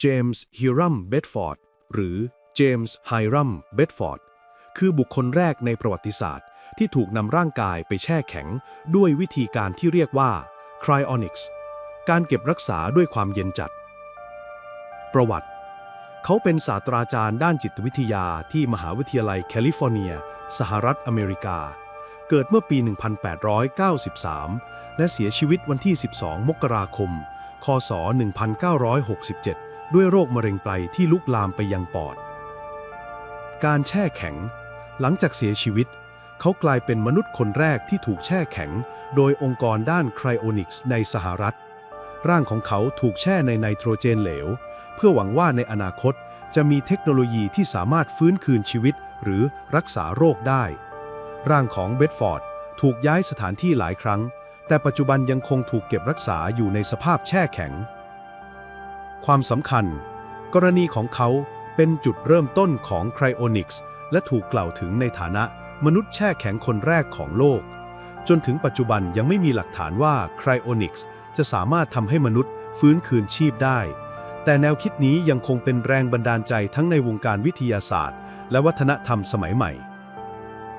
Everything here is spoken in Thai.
เจมส์ฮิรัมเบดฟอร์ดหรือเจมส์ไฮรัมเบดฟอร์ดคือบุคคลแรกในประวัติศาสตร์ ที่ถูกนำร่างกายไปแช่แข็ง ด้วยวิธีการที่เรียกว่า cryonics การเก็บรักษาด้วยความเย็นจัด ประวัติ เขาเป็นศาสตราจารย์ด้านจิตวิทยาที่มหาวิทยาลัยแคลิฟอร์เนีย สหรัฐอเมริกา เกิดเมื่อปี 1893 และเสียชีวิตวันที่ 12 มกราคม คศ 1967 ด้วยโรคมะเร็งไตที่ลุกลามไปยังปอด การแช่แข็ง หลังจากเสียชีวิต เขากลายเป็นมนุษย์คนแรกที่ถูกแช่แข็ง โดยองค์กรด้านไครโอนิกส์ในสหรัฐ ร่างของเขาถูกแช่ในไนโตรเจนเหลว เพื่อหวังว่าในอนาคตจะมีเทคโนโลยีที่สามารถฟื้นคืนชีวิตหรือรักษาโรคได้ ร่างของเบดฟอร์ดถูกย้ายสถานที่หลายครั้ง แต่ปัจจุบันยังคงถูกเก็บรักษาอยู่ในสภาพแช่แข็ง ความสำคัญ กรณีของเขาเป็นจุดเริ่มต้นของไครโอนิกส์และถูกกล่าวถึงในฐานะมนุษย์แช่แข็งคนแรกของโลก จนถึงปัจจุบันยังไม่มีหลักฐานว่าไครโอนิกส์จะสามารถทำให้มนุษย์ฟื้นคืนชีพได้ แต่แนวคิดนี้ยังคงเป็นแรงบันดาลใจทั้งในวงการวิทยาศาสตร์ และวัฒนธรรมสมัยใหม่